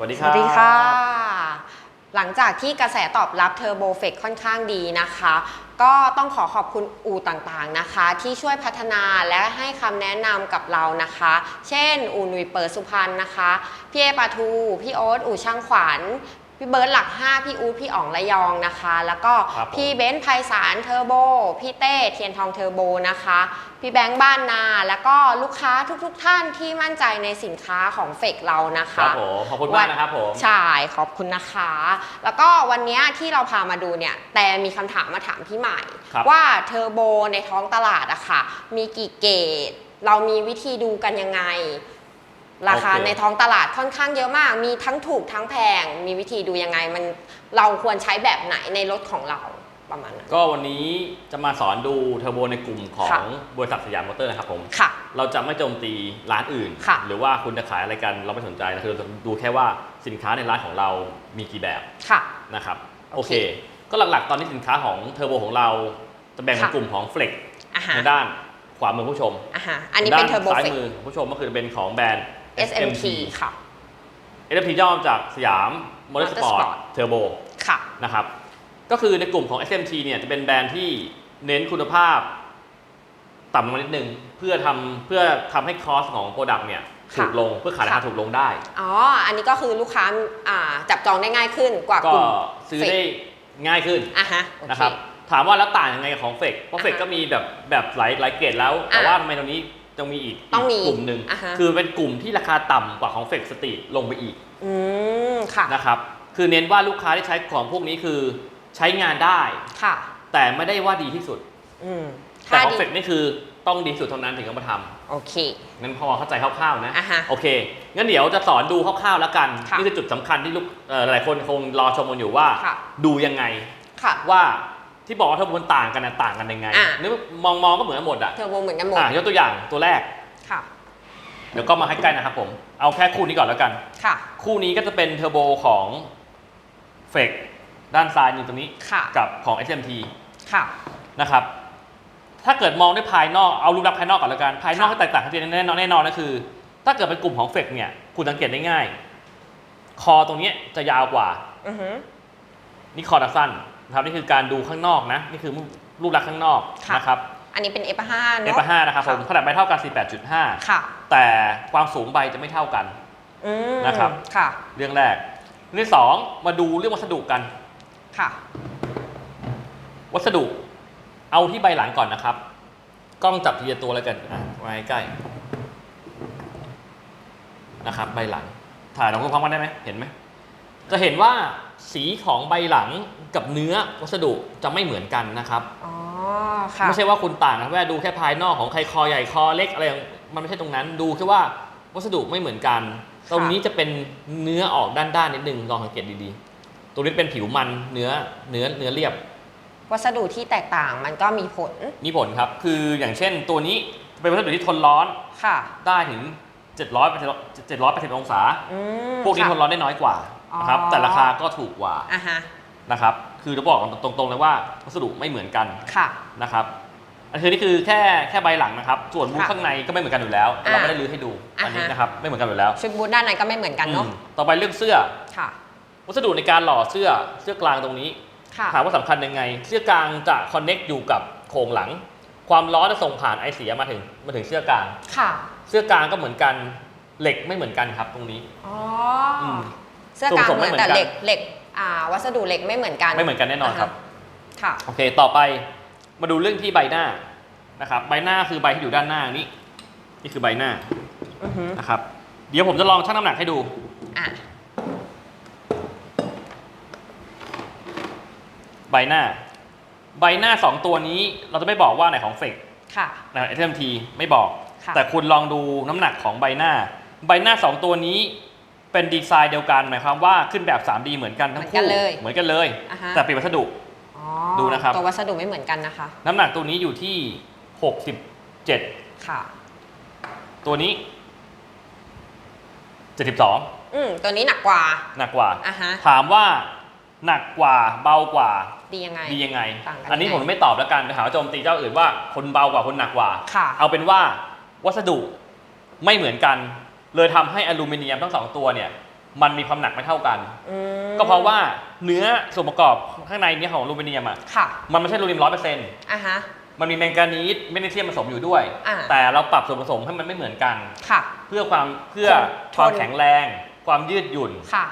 วัสดีคสรับ วัสดีค่ะ หลังจากที่กระแสตอบรับเทอร์โบเฟกค่อนข้างดีนะคะ ก็ต้องขอขอบคุณอู่ต่างๆนะคะ ที่ช่วยพัฒนาและให้คำแนะนำกับเรานะคะ เช่น อู่หนุยเปิดสุพรรณนะคะ พี่เอปาทู พี่โอ๊ตอู่ช่างขวัญ พี่เบิร์ดหลัก 5 พี่อู๊ดพี่อ๋องระยองนะคะ แล้วก็ครับผม พี่เบนซ์ไพศาลเทอร์โบ พี่เต้เทียนทองเทอร์โบนะคะ พี่แบงค์บ้านนา แล้วก็ลูกค้าทุกๆท่านที่มั่นใจในสินค้าของเฟกเรานะครัคะบผมขอบคุณมากนะครับผม ใช่ ขอบคุณนะคะ แล้วก็วันเนี้ยที่เราพามาดูเนี่ย แต่มีคำถามมาถามพี่ใหม่ ครับว่าเทอร์โบในท้องตลาดอะค่ะ มีกี่เกรดเรามีวิธีดูกันยังไง ราคาโอเค ในท้องตลาดค่อนข้างเยอะมาก มีทั้งถูกทั้งแพง มีวิธีดูยังไงมันเราควรใช้แบบไหนในรถของเราประมาณนั้น ก็วันนี้จะมาสอนดูเทอร์โบในกลุ่มขอค่ะ งบริษัทสยามมอเตอร์นะครับผม ค่ะ เราจะไม่โจมตีร้านอื่น ค่ะหรือว่าคุณจะขายอะไรกันเราไม่สนใจนะคือเราจะดูแค่ว่าสินค้าในร้านของเรามีกี่แบบค่ะ นะครับ โอโอเค เค ก็หลักๆ ตอนนี้สินค้าของเทอร์โบของเราจะแบ่งเป็นค่ะ กลุ่มของเฟล็กอะฮะในด้านขวามือผู้ชมอะฮะอันนี้เป็นเทอร์โบด้าซ้ายเฟกมือผู้ชมก็คือเป็นของแบรนด์ SMT ค่ะ SMT ย่อมาจากสยามมอเตอร์สปอร์ต Motorsport เทอร์โบค่ะนะครับ ก็คือในกลุ่มของ SMT เนี่ยจะเป็นแบรนด์ที่เน้นคุณภาพต่ำลงมานิดนึงเพื่อทำเพื่อทำให้คอสของโปรดักต์เนี่ยถูกลงเพื่อขายราคาค่ะถูกลงได้ อ๋อ อันนี้ก็คือลูกค้าอ่าจับจองได้ง่ายขึ้นกว่าก็กลุ่มซื้อได้ง่ายขึ้นอะฮะโอเคนะครับ ถามว่าแล้วต่างยังไงกับของเฟกเพราะเฟกอ่าฮะก็มีแบบแบบหลายหลายเกรดแล้ว แต่อะว่าทำไมตรงนี้ ต้องมีอีกต้องมีกลุ่มหนึ่งอ่าฮะ คือเป็นกลุ่มที่ราคาต่ำกว่าของเฟกสตรีทลงไปอีกอืมค่ะนะครับคือเน้นว่าลูกค้าที่ใช้ของพวกนี้คือใช้งานได้ ค่ะ แต่ไม่ได้ว่าดีที่สุด อืมแต่ถ้าของดีเฟกนี่คือต้องดีที่สุดเท่านั้นถึงจะมาทโอเคำงั้นพอเข้าใจคร่าวๆนะ อะฮะโอเค งั้นเดี๋ยวจะสอนดูคร่าวๆแล้วกัน ค่ะนี่คือจุดสำคัญที่ลูกเอ่อหลายคนคงรอชมกันอยู่ว่า ค่ะ ดูยังไงค่ะ ว่า ที่บอกว่าถ้ามันต่างกันนะต่างกันยังไงอะ นึกมองมองก็เหมือนกันหมดอะเทอร์โบเหมือนกันหมดอะยกตัวอย่างตัวแรก ค่ะ เดี๋ยวก็มาให้ใกล้นะครับผม เอาแค่คู่นี้ก่อนแล้วกัน ค่ะ คู่นี้ก็จะเป็นเทอร์โบของเฟกด้านซ้ายนี่ตรงนี้ ค่ะ กับของ SMT ค่ะ นะครับ ถ้าเกิดมองด้วยภายนอก เอารูปลักษณ์ภายนอกก่อนแล้วกัน ภายนอกค่ะที่แตกต่างกันแน่นอนแน่นอนก็คือ ถ้าเกิดเป็นกลุ่มของเฟกเนี่ย คุณสังเกตได้ง่าย คอตรงเนี้ยจะยาวกว่า อือฮึนี่คอจะสั้น นะครับนี่คือการดูข้างนอกนะนี่คือรูปลักษณ์ข้างนอกค่ะ นะครับอันนี้เป็น F5 เอเนาะ ฟห้านะครับผมค่ะ ขนาดใบเท่ากัน48.5ค่ะแต่ความสูงใบจะไม่เท่ากัน อืมนะครับ ค่ะ เรื่องแรกเรื่องที่สองมาดูเรื่องวัสดุกัน ค่ะ วัสดุเอาที่ใบหลังก่อนนะครับ กล้องจับทีละตัวแล้วกันอะไว้ใกล้นะครับ ใบหลัง ถ่ายลองพร้อมๆกันได้ไหมเห็นไหมจะเห็นว่า สีของใบหลังกับเนื้อวัสดุจะไม่เหมือนกันนะครับอ๋อค่ะไม่ใช่ว่าคุณต่างนะแค่ดูแค่ภายนอกของใครคอใหญ่คอเล็กอะไรอย่างมันไม่ใช่ตรงนั้น ดูแค่ว่าวัสดุไม่เหมือนกัน ตรงนี้จะเป็นเนื้อออกด้านๆนิดนึงลองสังเกตดีๆตรงนี้เป็นผิวมันเนื้อเนื้อเนื้อเรียบ วัสดุที่แตกต่างมันก็มีผล มีผลครับ คืออย่างเช่นตัวนี้เป็นวัสดุที่ทนร้อนค่ะ ได้ถึง700 780องศาอืมพวกนี้ค่ะทนร้อนได้น้อยกว่า นะครับอ๋อแต่ราคาก็ถูกกว่าอะฮะนะครับ คือจะบอกตรงๆเลยว่าวัสดุไม่เหมือนกันค่ะนะครับอันนี้นี่คือแค่แค่ใบหลังนะครับ ส่วนบูธค่ะข้างในก็ไม่เหมือนกันอยู่แล้วแต่เราอ่าไม่ได้รื้อให้ดูอ่าอันนี้ฮะนะครับไม่เหมือนกันอยู่แล้วชุดบูทด้านในก็ไม่เหมือนกันเนาะอืมต่อไปเรื่องเสื้อค่ะวัสดุในการหล่อเสื้อเสื้อกลางตรงนี้ค่ะถามว่าสำคัญยังไง เสื้อกลางจะคอนเน็กอยู่กับโครงหลัง ความร้อนจะส่งผ่านไอเสียมาถึงมาถึงเสื้อกลางค่ะ เสื้อกลางก็เหมือนกันเหล็กไม่เหมือนกันครับตรงนี้อ๋ออมเสื้อกลางส่วนผสมเหไม่มือนเหมือนแต่กันเหล็กเหล็กอ่าวัสดุเหล็กไม่เหมือนกัน ไม่เหมือนกันแน่นอนครับค่ะโอเคต่อไปมาดูเรื่องที่ใบหน้านะครับใบหน้าคือใบที่อยู่ด้านหน้านี้นี่คือใบหน้าอือฮึนะครับเดี๋ยวผมจะลองชั่งน้ำหนักให้ดูอะใบหน้า ใบหน้าสองตัวนี้เราจะไม่บอกว่าไหนของเฟกค่ะนะ SMT ไม่บอกค่ะแต่คุณลองดูน้ำหนักของใบหน้า ใบหน้าสองตัวนี้ เป็นดีไซน์เดียวกันหมายความว่าขึ้นแบบ 3D เหมือนกันทั้งเหมือนกัคู่นเลยเหมือนกันเลย อะฮะ แต่เปลี่ยนวัสดุ อ๋อดูนะครับ ตัววัสดุไม่เหมือนกันนะคะ น้ำหนักตัวนี้อยู่ที่ 67 ค่ะ ตัวนี้ 72 อืมตัวนี้หนักกว่า หนักกว่า อะฮะ ถามว่าหนักกว่าเบากว่า ดียังไง ดียังไง ต่างกันอันนี้ยังผไงมไม่ตอบแล้วกันไปหาว่าโจมตีเจ้าอื่นว่าคนเบากว่าคนหนักกว่า ค่ะ เอาเป็นว่าวัสดุไม่เหมือนกัน เลยทำให้อลูมิเนียมทั้งสองตัวเนี่ยมันมีความหนักไม่เท่ากัน อืมก็เพราะว่าเนื้อส่วนประกอบข้างในเนี้ของอลูมิเนียมอะค่ะมันไม่ใช่อลูมิเนียมร้อยเปอร์เซ็นต์อะฮะ มันมีแมงกานีสแมกนีเซียมผสมอยู่ด้วย อ่า แต่เราปรับส่วนผสมให้มันไม่เหมือนกัน ค่ะ เพื่อความเพื่อทน ความแข็งแรง ความยืดหยุ่น ค่ะ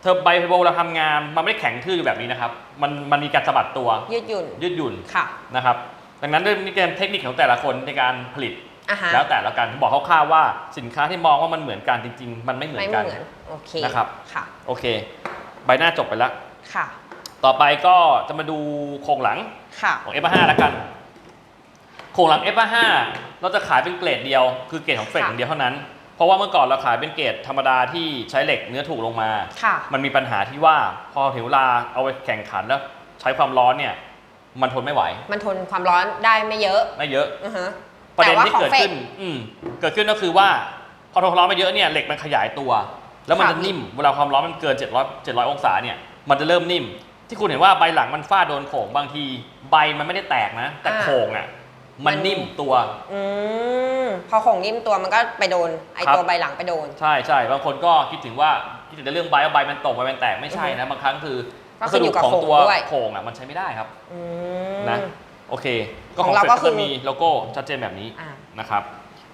เทอร์ไบเทอร์โบเราทำงานมันไม่ได้แข็งทื่ออยู่แบบนี้นะครับมันมันมีการสะบัดตัวยืดหยุ่นยืดหยุ่นค่ะ นะครับดังนั้นด้วยนี่เป็นเทคนิคของแต่ละคนในการผลิต อะฮะ แล้วแต่ละกันบอกคร่าวๆว่าสินค้าที่มองว่ามันเหมือนกันจริง ๆ มันไม่เหมือนไม่กันเหมือนโอเคนะครับ ค่ะโอเค ใบหน้าจบไปแล้ว ค่ะต่อไปก็จะมาดูโครงหลังค่ะ ของ F5 แล้วกัน โครงหลัง F5 เราจะขายเป็นเกรดเดียว คือเกรดของเฟรกค่ะ อย่างเดียวเท่านั้น เพราะว่าเมื่อก่อนเราขายเป็นเกรดธรรมดาที่ใช้เหล็กเนื้อถูกลงมา ค่ะ มันมีปัญหาที่ว่าพอถึงเวลาเอาไปแข่งขันแล้ว ใช้ความร้อนเนี่ย มันทนไม่ไหว มันทนความร้อนได้ไม่เยอะไม่เยอะ อือฮะ ประเด็นแต่ว่าที่ของเกิดเฟรขึ้กนอืมเกิดขึ้นก็คือว่าพอทนความร้อนมาเยอะเนี่ยเหล็กมันขยายตัว แล้วมันค่ะจะนิ่มเวลาความร้อนมันเกิน 700 700 องศาเนี่ยมันจะเริ่มนิ่ม ที่คุณเห็นว่าใบหลังมันฟาดโดนโข่งบางที ใบมันไม่ได้แตกนะ แต่โข่งอะมันนิ่มตัวอืมพอของนิ่มตัวมันก็ไปโดนไอครับตัวใบหลังไปโดน ใช่ใช่บางคนก็คิดถึงว่าคิดถึงแต่เรื่องใบว่าใบมันตกใบมันแตกไม่ใช่นะบางครั้งคือก็ขึ้นอยู่กับของตัวโครงด้วยโข่งอะมันใช้ไม่ได้ครับอืมนะโอเคก็ ขขอองงเราเฟรก็ก็คือจะมีโลโก้ชัดเจนแบบนี้อ่านะครับ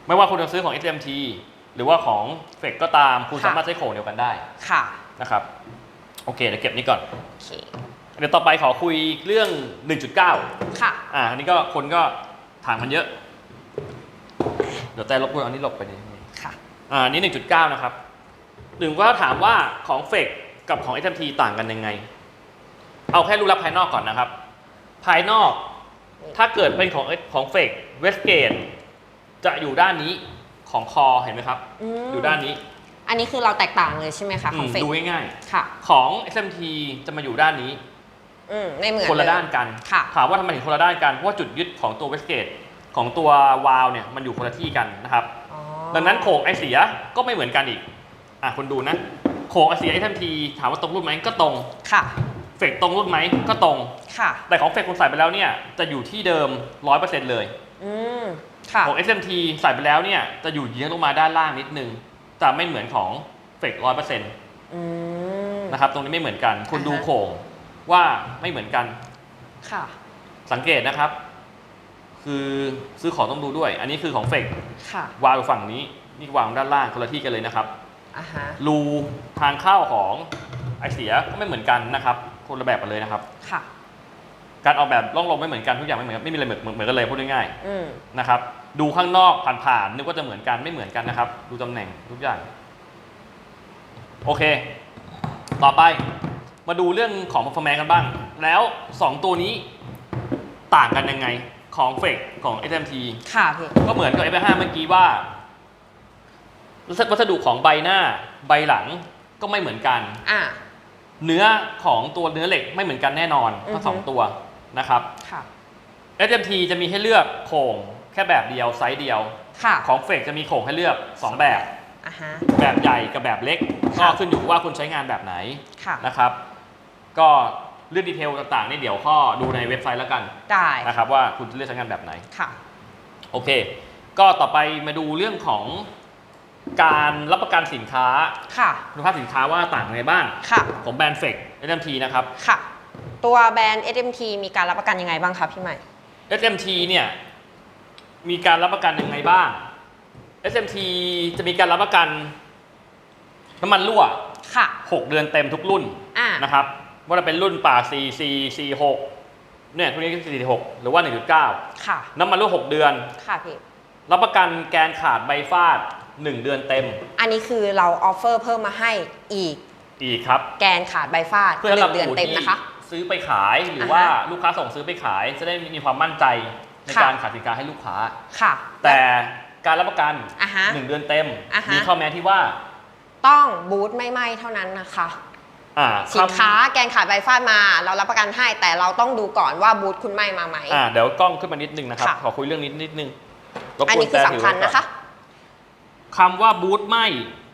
ไม่ว่าคุณจะซื้อของ SMT หรือว่าของเฟกก็ตามคุณค่ะ สามารถใช้โข่งเดียวกันได้ค่ะนะครับ โอเคเดี๋ยวเก็บนี้ก่อน โอเคเดี๋ยวต่อไปขอคุยเรื่อง 1.9 ค่ะ อ่าอันนี้ก็คนก็ถามกันเยอะ เดี๋ยวแต่ลบกวนเอานี้หลบไปดิค่ะ อ่าอันนี้ 1.9 นะครับหนึ่งก็ถามว่าของเฟกกับของ SMT ต่างกันยังไง เอาแค่รูปลักษณ์ภายนอกก่อนนะครับ ภายนอก ถ้าเกิดเป็นของของเฟกเวสเกตจะอยู่ด้านนี้ของคอเห็นไหมครับอืมอยู่ด้านนี้อันนี้คือเราแตกต่างเลยใช่ไหมคะของอืมเฟกดูง่ายค่ะ ๆ ของ SMT จะมาอยู่ด้านนี้ อืมไม่เหมือนคนละเย ด้านกันค่ะ ถามว่าทำไมถึงคนละด้านกัน เพราะว่าจุดยึดของตัวเวสเกตของตัววาล์วเนี่ยมันอยู่คนละที่กันนะครับ อ๋อดังนั้นโขงไอเสียก็ไม่เหมือนกันอีก อะคุณดูนะ โขงไอเสียไอทันทีถามว่าตรงรุ่นไหมก็ตรง ค่ะ เฟกตรงรุ่นไหมก็ตรง ค่ะ แต่ของเฟกคุณใส่ไปแล้วเนี่ยจะอยู่ที่เดิม 100%เลย อืม ค่ะ ของ SMT ใส่ไปแล้วเนี่ยจะอยู่เยื้องลงมาด้านล่างนิดนึงแต่ไม่เหมือนของเฟก100%อืม นะครับ ตรงนี้ไม่เหมือนกัน คุณอ่าฮะดูโขงว่าไม่เหมือนกัน ค่ะ สังเกตนะครับ คือซื้อของต้องดูด้วย อันนี้คือของเฟกค่ะ วางอยู่ฝั่งนี้ นี่วางด้านล่างคนละที่กันเลยนะครับ อ่าฮะ รูทางเข้าของไอเสียก็ไม่เหมือนกันนะครับ คนละแบบกันเลยนะครับ ค่ะ การออกแบบร่องลมไม่เหมือนกันทุกอย่างไม่เหมือนกันไม่มีอะไรเหมือนเหมือนกันเลยพูดง่ายอืมๆนะครับ ดูข้างนอกผ่านๆนึกว่าจะเหมือนกันไม่เหมือนกันนะครับ ดูตำแหน่งทุกอย่าง โอเค ต่อไปมาดูเรื่องของ performance กันบ้าง แล้ว 2 ตัวนี้ต่างกันยังไงของเฟกของ SMT ค่ะพี่ก็เหมือนกับ F5 เมื่อกี้ว่าวัสดุของใบหน้าใบหลังก็ไม่เหมือนกัน อ่า เนื้อของตัวเนื้อเหล็กไม่เหมือนกันแน่นอนทั้งสองอือฮึตัวนะครับ ค่ะ SMT จะมีให้เลือกโครงแค่แบบเดียวไซส์เดียว ค่ะของเฟกจะมีโครงให้เลือก 2 แบบ อ่าฮะ แบบใหญ่กับแบบเล็กก็ค่ะขึ้นอยู่กับว่าคุณใช้งานแบบไหนค่ะ นะครับ ก็เรื่องดีเทลต่างๆนี่เดี๋ยวข้อดูในเว็บไซต์แล้วกันได้ นะครับว่าคุณจะเลือกใช้งานแบบไหน ค่ะ โอเค ก็ต่อไปมาดูเรื่องของ การรับประกันสินค้าค่ะ คุณภาพสินค้าว่าต่างยังไงบ้างค่ะ ของแบรนด์เฟก SMT นะครับค่ะ ตัวแบรนด์ SMT มีการรับประกันยังไงบ้างคะพี่ใหม่ SMT เนี่ยมีการรับประกันยังไงบ้าง SMT จะมีการรับประกันน้ำมันรั่ว ค่ะ 6 เดือนเต็มทุกรุ่นอ่านะครับว่าจะเป็นรุ่นป่า4 4 4 6เนี่ยทุกนี้ก็46 หรือว่า1.9ค่ะน้ำมันรั่ว 6 เดือน ค่ะพี่ รับประกันแกนขาดใบฟาด 1 เดือนเต็มอันนี้คือเราออฟเฟอร์เพิ่มมาให้อีกอีกครับ แกนขาดใบฟาดเพื่อหสำหรันึ่บงเดือนผู้เต็มที่นะคะ ซื้อไปขายหรืออ่าฮะว่าลูกค้าส่งซื้อไปขาย จะได้มีความมั่นใจในค่ะการขายสินค้าให้ลูกค้าค่ะ แต่การรับประกันอะฮะหนึ่งเดือนเต็มอ่าฮะมีข้อแม้ที่ว่า ต้องบูธไม่ไหม้เท่านั้นนะคะอ่าสินค้าคแกนขาดใบฟาดมา เรารับประกันให้แต่เราต้องดูก่อนว่าบูธคุณไหม้มาไหมำอ่าเดี๋ยวกล้องขึ้นมานิดนึงนะครับค่ะขอคุยเรื่องนี้นิดนึงรบอันกวนี้คือแปลสำคัญถือไว้ก่อนะคะ คำว่าบูธไหม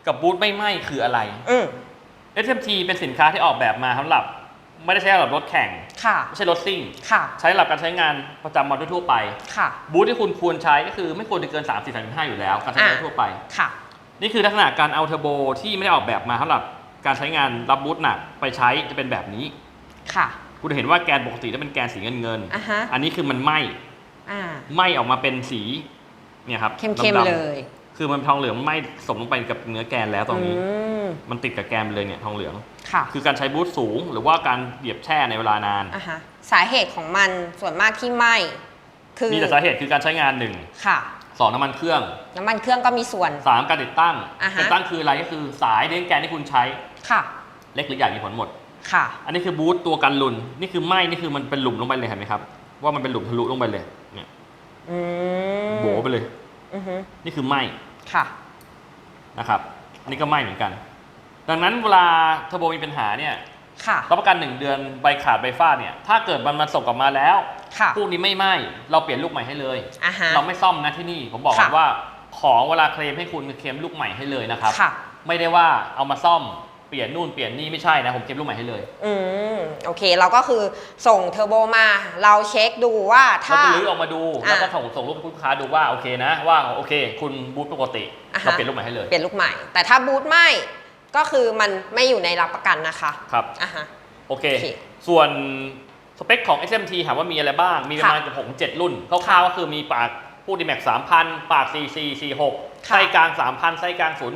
กับบูธไม่ไหมคืออะไรอืม SMT เป็นสินค้าที่ออกแบบมาสำหรับ ไม่ได้ใช้สำหรับรถแข่งค่ะ ไม่ใช่รถซิ่ง ค่ะ ใช้สำหรับการใช้งานประจำวันทั่วๆไป ค่ะ บูธที่คุณควรใช้ก็คือไม่ควรจะเกิน 3 4 3 5อยู่แล้ว การใช้งานอ่าทั่วไป ค่ะ นี่คือลักษณะการเอาเทอร์โบที่ไม่ได้ออกแบบมาสำหรับการใช้งานรับบูทหนักไปใช้จะเป็นแบบนี้ ค่ะ คุณจะเห็นว่าแกนปกติจะเป็นแกนสีเงินเงินๆอะฮะ อันนี้คือมันไหมอ่า ไหมออกมาเป็นสีเนี่ยครับเข้มดำๆๆเลย คือมันทองเหลืองไหมสมลงไปกับเนื้อแกนแล้วตรงนี้อืมมันติดกับแกนไปเลยเนี่ยทองเหลือง ค่ะ คือการใช้บูทสูง หรือว่าการเหยียบแช่ในเวลานาน อะฮะ สาเหตุของมันส่วนมากที่ไหมคือมีแต่สาเหตุคือการใช้งานหนึ่งค่ะ สองน้ำมันเครื่องน้ำมันเครื่องก็มีส่วน สามการติดตั้งอ่าฮะ ติดตั้งคืออะไรก็คือสายเลี้ยงแกนที่คุณใช้ค่ะ เล็กหรือใหญ่มีผลหมด ค่ะ อันนี้คือบูทตัวกันลุนนี่คือไหมนี่คือมันเป็นหลุมลงไปเลยเห็นไหมครับ ว่ามันเป็นหลุมทะลุลงไปเลยเนี่ยอืมโบไปเลย อือฮึนี่คือไหม ค่ะนะครับอันนี้ก็ไหมเหมือนกัน ดังนั้นเวลาเทอร์โบมีปัญหาเนี่ยค่ะ รับประกัน 1 เดือนใบขาดใบฟาดเนี่ยถ้าเกิดมันมาส่งกลับมาแล้วค่ะพวกนี้ไม่ไหมเราเปลี่ยนลูกใหม่ให้เลย อะฮะ เราไม่ซ่อมนะที่นี่ผมบอกค่ะว่าของเวลาเคลมให้คุณคือเคลมลูกใหม่ให้เลยนะครับ ค่ะ ไม่ได้ว่าเอามาซ่อมเปลี่ยนนู่นเปลี่ยนนี่ไม่ใช่นะ ผมเคลมลูกใหม่ให้เลยอืมโอเค เราก็คือส่งเทอร์โบมา เราเช็คดูว่าเราถ้าจะลื้อออกมาดูอะแล้วก็ส่งส่งรูปให้ลูกค้าดูว่าโอเคนะ ว่าโอเค คุณบูทปกติอ่าฮะ เราเปลี่ยนลูกใหม่ให้เลยเปลี่ยนลูกใหม่ แต่ถ้าบูทไหม่ก็คือมันไม่อยู่ในรับประกันนะคะครับ อะฮะ โอเค โอเคส่วนสเปคของ SMT ถามว่ามีอะไรบ้าง มีประมาณค่ะเกับ6 7รุ่น คร่าวๆก็คือมีปากพูดดีแม็ก3,000ปาก 44 46 ค่ะไส้กลาง 3,000ไส้กลาง อือ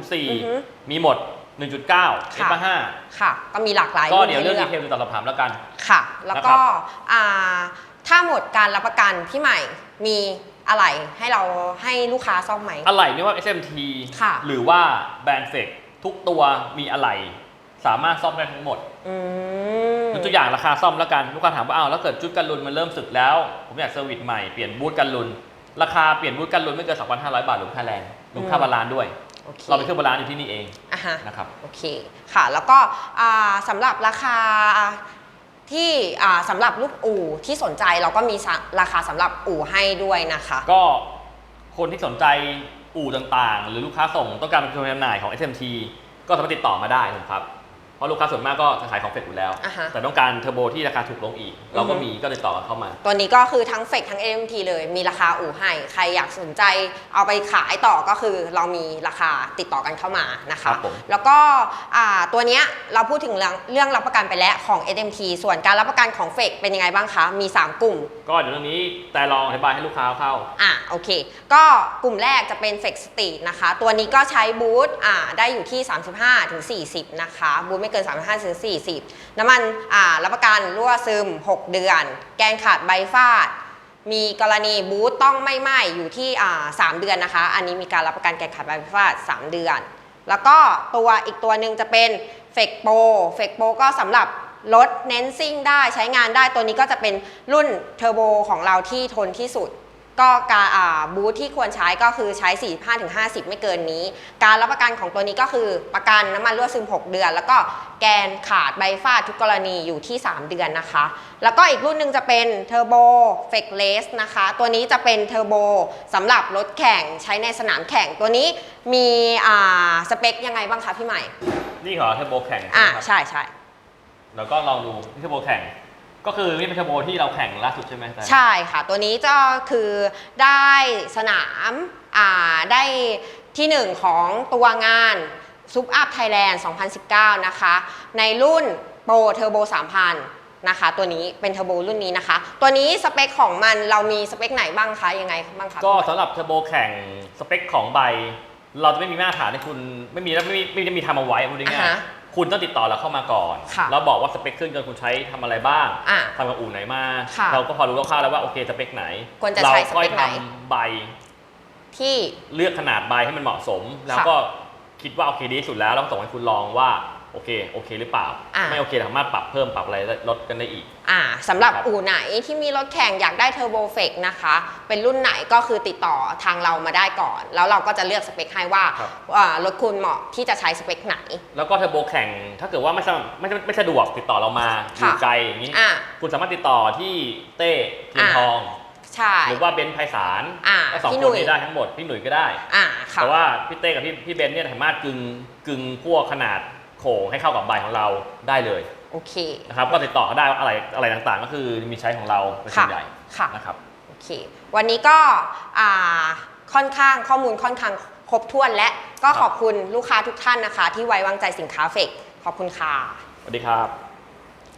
ฮึ04 มีหมด 1.9ค่ะ F5 ค่ะ ก็มีหลากหลายก็รุ่นเดี๋ยวให้เรื่องลืดีอกเทลจะตอบสอบถามแล้วกัน ค่ะ แล้วนะคก็รับอ่าถ้าหมดการรับประกันพี่ใหม่มีอะไรให้เราให้ลูกค้าซ่อมไหม อะไหล่ไม่ว่า SMT ค่ะ หรือว่าแบรนด์เฟกทุกตัวมีอะไหล่สามารถซ่อมได้ทั้งหมดอืม ยกตัวอย่างราคาซ่อมแล้วกันลูกค้าถามว่าอ้าวแล้วเกิดจุดกันลุนมันเริ่มสึกแล้ว ผมอยากเซอร์วิสใหม่เปลี่ยนบูทกันลุนราคาเปลี่ยนบูทกันลุนไม่เกิน2,500 บาทรวมค่าแรงรวมค่าบาลานซ์ด้วย โอเคเราไปเครื่องบาลานซ์อยู่ที่นี่เองอะฮะนะครับ โอเคค่ะ แล้วก็อ่าสำหรับราคาที่อ่าสำหรับลูกอู่ที่สนใจเราก็มีสะราคาสำหรับอู่ให้ด้วยนะคะ ก็คนที่สนใจอู่ต่างๆ หรือลูกค้าส่งต้องการเป็นตัวแทนจำหน่ายของ SMT ก็สามารถติดต่อมาได้นะครับ เพราะลูกค้าส่วนมากก็จะขายของเฟกอยู่แล้ว อ่าฮะ แต่ต้องการเทอร์โบที่ราคาถูกลงอีก เราก็มีก็ติดต่อกันเข้ามา ตัวนี้ก็คือทั้งเฟกทั้ง AMT เลยมีราคาอู่ให้ ใครอยากสนใจเอาไปขายต่อก็คือเรามีราคาติดต่อกันเข้ามานะครัคะ บผม แล้วก็อ่าตัวเนี้ยเราพูดถึงเรื่องเรื่องรับประกันไปแล้วของ SMT ส่วนการรับประกันของเฟกเป็นยังไงบ้างคะ มี 3 กลุ่ม ก็เดี๋ยวเรื่องนี้แต่ลองอธิบายให้ลูกค้าเข้า อะโอเค ก็กลุ่มแรกจะเป็น Flex Street นะคะ ตัวนี้ก็ใช้บูทอ่าได้อยู่ที่ 35ถึง40 นะคะ บูทไม่เกิน 35ถึง40 น้ำมันอ่ารับประกันรั่วซึม 6 เดือน แกนขาดใบฟาด มีกรณีบูทต้องไม่ไหม้อยู่ที่อ่า3เดือนนะคะ อันนี้มีการรับประกันแกนขาดใบฟาด 3 เดือน แล้วก็ตัวอีกตัวหนึ่งจะเป็นเฟกโปเฟกโปก็สำหรับ รถเน้นซิ่งได้ใช้งานได้ตัวนี้ก็จะเป็นรุ่นเทอร์โบของเราที่ทนที่สุด ก็การอ่าบูธที่ควรใช้ก็คือใช้ 45-50 ไม่เกินนี้ การรับประกันของตัวนี้ก็คือประกันน้ำมันรั่วซึม 6 เดือน แล้วก็แกนขาดใบฟาดทุกกรณีอยู่ที่ 3 เดือนนะคะ แล้วก็อีกรุ่นหนึ่งจะเป็นเทอร์โบเฟกเลสนะคะ ตัวนี้จะเป็นเทอร์โบสำหรับรถแข่งใช้ในสนามแข่งตัวนี้มีอ่าสเปคยังไงบ้างคะพี่ใหม่ นี่เหรอเทอร์โบแข่งอ่าใช่ไหมครับใช่ใช่ แล้วก็ลองดูนี่เทอร์โบแข่ง ก็คือนี่เป็นเทอร์โบที่เราแข่งล่าสุดใช่ไหมแต่ใช่ค่ะ ตัวนี้ก็คือได้สนามอ่าได้ที่หนึ่งของตัวงานซุปอัพไทยแลนด์ 2019 นะคะ ในรุ่นโปรเทอร์โบ3,000 นะคะ ตัวนี้เป็นเทอร์โบรุ่นนี้นะคะ ตัวนี้สเปคของมันเรามีสเปคไหนบ้างคะยังไงบ้างคะก็สำหรับเทอร์โบแข่งสเปคของใบ เราจะไม่มีมาตรฐานให้คุณไม่มีแล้วไม่มีไม่ได้มีทำเอาไว้พูดอ่าง่ายฮะๆ คุณต้องติดต่อเราเข้ามาก่อน ค่ะแล้วบอกว่าสเปคเครื่องยนต์คุณใช้ทำอะไรบ้างอ่าทำกับอู่ไหนมา ค่ะเราก็พอรู้คร่าวๆแล้วว่าโอเคสเปคไหนควรจะใช้สเปคไหน ราก็ทำใบที่ เลือกขนาดใบให้มันเหมาะสม แล้วค่ะก็คิดว่าโอเคดีที่สุดแล้วแล้วก็ส่งให้คุณลองว่า โอเคโอเคหรือเปล่า อ่าไม่โอเคสามารถปรับเพิ่มปรับอะไรลดกันได้อีก อ่าสำหรับครับ อู่ไหนที่มีรถแข่งอยากได้เทอร์โบเฟกนะคะ เป็นรุ่นไหนก็คือติดต่อทางเรามาได้ก่อน แล้วเราก็จะเลือกสเปคให้ว่าครับ อ่ารถคุณเหมาะที่จะใช้สเปคไหน แล้วก็เทอร์โบแข่ง ถ้าเกิดว่าไม่สะไม่ไม่ไม่สะดวกติดต่อเรามาอค่ะ ยู่ไกลอย่างนี้ อ่า คุณสามารถติดต่อที่เต้เทียนอ่า ทอง ใช่ หรือว่าเบนซ์ไพศาลอ่าและสองพี่คหนุ่นย นี้ได้ทั้งหมด พี่หนุ่ยก็ได้ อ่าค่ะ แต่ว่าพี่เต้กับพี่พี่เบนซ์เนี่ยสามารถกึงกึงพวกขนาด โขงให้เข้ากับใบของเราได้เลยโอเค นะครับก็ติดต่อเขาได้ว่าอะไรอะไรต่างๆ ก็คือมีใช้ของเราเป็นส่วนใหญ่ค่ะ นะครับ โอเค วันนี้ก็อ่าค่อนข้างข้อมูลค่อนข้างครบถ้วนและก็ครับขอบคุณลูกค้าทุกท่านนะคะ ที่ไว้วางใจสินค้าเฟกขอบคุณค่ะ สวัสดีครับ